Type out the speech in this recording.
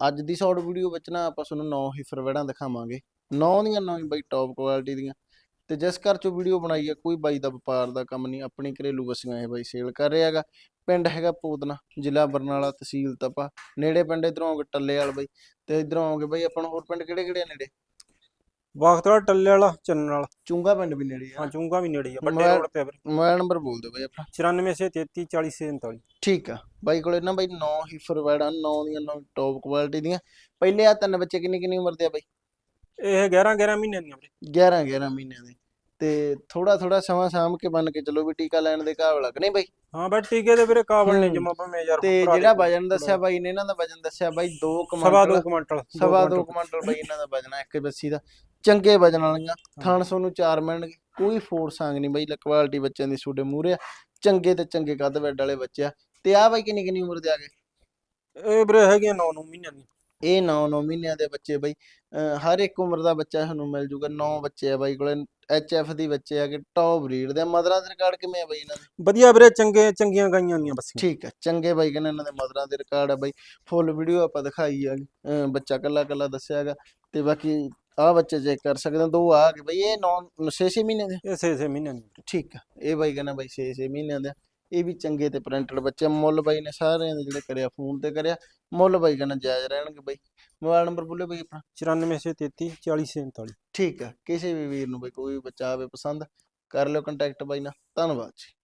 ਅੱਜ ਦੀ short video ਵਿੱਚ ਨਾ ਆਪਾਂ ਤੁਹਾਨੂੰ ਨੌ ਹੀ ਫਰਵੈੜਾਂ ਦਿਖਾਵਾਂਗੇ। ਨੌ ਦੀਆਂ ਨੌ ਬਾਈ ਟੌਪ ਕੁਆਲਿਟੀ ਦੀਆਂ। ਤੇ ਜਿਸ ਘਰ ਚੋਂ ਵੀਡੀਓ ਬਣਾਈ ਹੈ ਕੋਈ ਬਾਈ ਦਾ ਵਪਾਰ ਦਾ ਕੰਮ ਨਹੀਂ, ਆਪਣੀ ਘਰੇਲੂ ਵਸੀਆਂ ਇਹ ਬਾਈ ਸੇਲ ਕਰ ਰਿਹਾ ਹੈਗਾ। ਪਿੰਡ ਹੈਗਾ ਪੋਤਨਾ, ਜ਼ਿਲ੍ਹਾ ਬਰਨਾਲਾ ਤਹਿਸੀਲ ਤਪਾ। ਨੇੜੇ ਪਿੰਡ ਇਧਰੋਂ ਆਓਗੇ ਟੱਲੇ ਵਾਲ ਬਾਈ। ਤੇ ਇਧਰੋਂ ਆਓਗੇ ਬਾਈ, ਆਪਾਂ ਨੂੰ ਹੋਰ ਪਿੰਡ ਕਿਹੜੇ ਕਿਹੜੇ ਨੇੜੇ? ਵਾਖਤੜਾ ਟੱਲੇ ਵਾਲਾ ਚੰਨ ਵਾਲਾ। ਚੁੰਗਾ ਪਿੰਡ ਵੀ ਨੇੜੇ ਆ। ਹਾਂ ਚੁੰਗਾ ਵੀ ਨੇੜੇ ਆ ਵੱਡੇ ਮੋਬਾਈਲ- ਰੋਡ ਤੇ ਆ ਵੀਰੇ। ਮੋਬਾਈਲ ਨੰਬਰ ਬੋਲ ਦਿਓ ਬਾਈ ਆਪਣਾ। 9433 4039 ਠੀਕ ਆ। ਬਾਈ ਕੋਲੇ ਨਾ ਬਾਈ ਨੌ ਹੀ ਫਰਵੈੜਾਂ ਨੌ ਦੀਆਂ ਨੌ ਟੌਪ ਕੁਆਲਿਟੀ ਦੀਆਂ। ਪਹਿਲੇ ਆ ਤਿੰਨ ਬੱਚੇ ਕਿੰਨੀ ਕਿੰਨੀ ਉਮਰ ਦੇ ਆ ਬਾਈ? ਇਹ 11 11 ਮਹੀਨਿਆਂ ਦੀਆਂ ਵੀਰੇ। 11 11 ਮਹੀਨਿਆਂ ਦੇ। ਤੇ ਥੋੜਾ ਥੋੜਾ ਸਮਾਂ ਸਾਂਭ ਕੇ ਬੰਨ ਕੇ ਚਲੋ ਵੀ ਟੀਕਾ ਲੈਣ ਦੇ ਕਾਬਲ ਲੱਗ ਨਹੀਂ ਬਾਈ? ਹਾਂ ਬਸ ਟੀਕੇ ਦੇ ਵੀਰੇ ਕਾਬਲ ਨੇ ਹੂੰ। ਜਮਾ ਭਾਵੇਂ ਯਾਰ ਤੇ ਭਰਾ ਦੇ ਜਿਹੜਾ ਵਜਨ ਦੱਸਿਆ ਬਾਈ ਨੇ ਇਹਨਾਂ ਦਾ ਵਜਨ ਦੱਸਿਆ ਬਾਈ 2 ਸਵਾ ਕਮਾਂਟਲ ਦੋ ਕੁਇੰਟਲ ਦੋ ਸਵਾ 2 ਕੁਇੰਟਲ। ਕਮਾਂਟਲ ਬਾਈ ਇਹਨਾਂ ਦਾ ਵਜਨ ਆ ਇੱਕ ਬੱਸੀ ਦਾ। ਚੰਗੇ ਵਜਨ ਵਾਲੀਆਂ। ਥਣ ਨੂੰ ਚਾਰ ਮਿਲਣਗੇ ਕੋਈ ਫੋਰ ਸੰਗ ਨਹੀਂ ਬਾਈ ਕੁਆਲਿਟੀ ਬੱਚਿਆਂ ਦੀ ਛੋਟੇ ਮੂਰੇ ਚੰਗੇ ਤੇ ਚੰਗੇ ਕੱਦ ਵੱਡ ਵਾਲੇ ਬੱਚੇ ਆ। ਤੇ ਆ ਬਾਈ ਕਿੰਨੀ ਕਿੰਨੀ ਉਮਰ ਦੇ ਆ ਗਏ? ਇਹ ਵੀਰੇ ਹੈਗੀਆਂ 9 9 ਮਹੀਨਿਆਂ ਦੀਆਂ। ਇਹ 9-9 ਮਹੀਨਿਆਂ ਦੇ ਬੱਚੇ ਬਾਈ। ਹਰ ਇੱਕ ਉਮਰ ਦਾ ਬੱਚਾ ਤੁਹਾਨੂੰ ਮਿਲ ਜੂਗਾ। 9 ਬੱਚੇ ਆ ਬਾਈ ਕੋਲੇ। ਐਫ ਦੀ ਬੱਚੇ ਆ ਕਿ ਟੌਪ ਬਰੀਡ ਦੇ ਮਦਰਾਂ ਦੇ ਰਿਕਾਰਡ ਕਿਵੇਂ ਆ ਬਾਈ ਇਹਨਾਂ ਦੇ? ਵਧੀਆ ਵੀਰੇ ਚੰਗੇ ਚੰਗੀਆਂ ਗਾਈਆਂ ਦੀਆਂ ਬੱਸੀਆਂ ਠੀਕ ਹੈ ਚੰਗੇ ਬਾਈ ਕਹਿੰਦੇ ਇਹਨਾਂ ਦੇ ਮਦਰਾਂ ਦੇ ਰਿਕਾਰਡ ਆ ਬਾਈ। ਫੁੱਲ ਵੀਡੀਓ ਆਪਾਂ ਦਿਖਾਈ ਆ। ਬੱਚਾ ਕੱਲਾ ਕੱਲਾ ਦੱਸਿਆ ਹੈਗਾ। ਤੇ ਬਾਕੀ ਆਹ ਬੱਚੇ ਚੈੱਕ ਕਰ ਸਕਦੇ ਹੋ ਦੋ ਆ ਗਏ ਬਾਈ ਇਹ 9 6-6 ਮਹੀਨੇ ਦੇ ਇਹ 6 6 ਮਹੀਨਿਆਂ ਦੀਆਂ ਠੀਕ ਆ ਇਹ ਬਾਈ ਕਹਿੰਦਾ ਬਾਈ 6-6 ਮਹੀਨਿਆਂ ਦੇ ਆ। ਇਹ ਵੀ ਚੰਗੇ ਤੇ ਪ੍ਰਿੰਟਡ ਬੱਚੇ ਮੁੱਲ ਬਾਈ ਨੇ ਸਾਰਿਆਂ ਦੇ ਜਿਹੜੇ ਕਰਿਆ ਫੋਨ ਤੇ ਕਰਿਆ। ਮੁੱਲ ਬਾਈ ਕਹਿੰਦਾ ਜਾਇਜ਼ ਰਹਿਣਗੇ ਬਾਈ। ਮੋਬਾਈਲ ਨੰਬਰ ਬੋਲੇ ਬਾਈ ਆਪਣਾ? 9433 4039 ਠੀਕ ਆ ਕਿਸੇ ਵੀ ਵੀਰ ਨੂੰ ਬਈ ਕੋਈ ਵੀ ਬੱਚਾ ਆਵੇ ਪਸੰਦ ਕਰ ਲਿਓ ਕੰਟੈਕਟ ਬਾਈ ਨਾਲ। ਧੰਨਵਾਦ ਜੀ।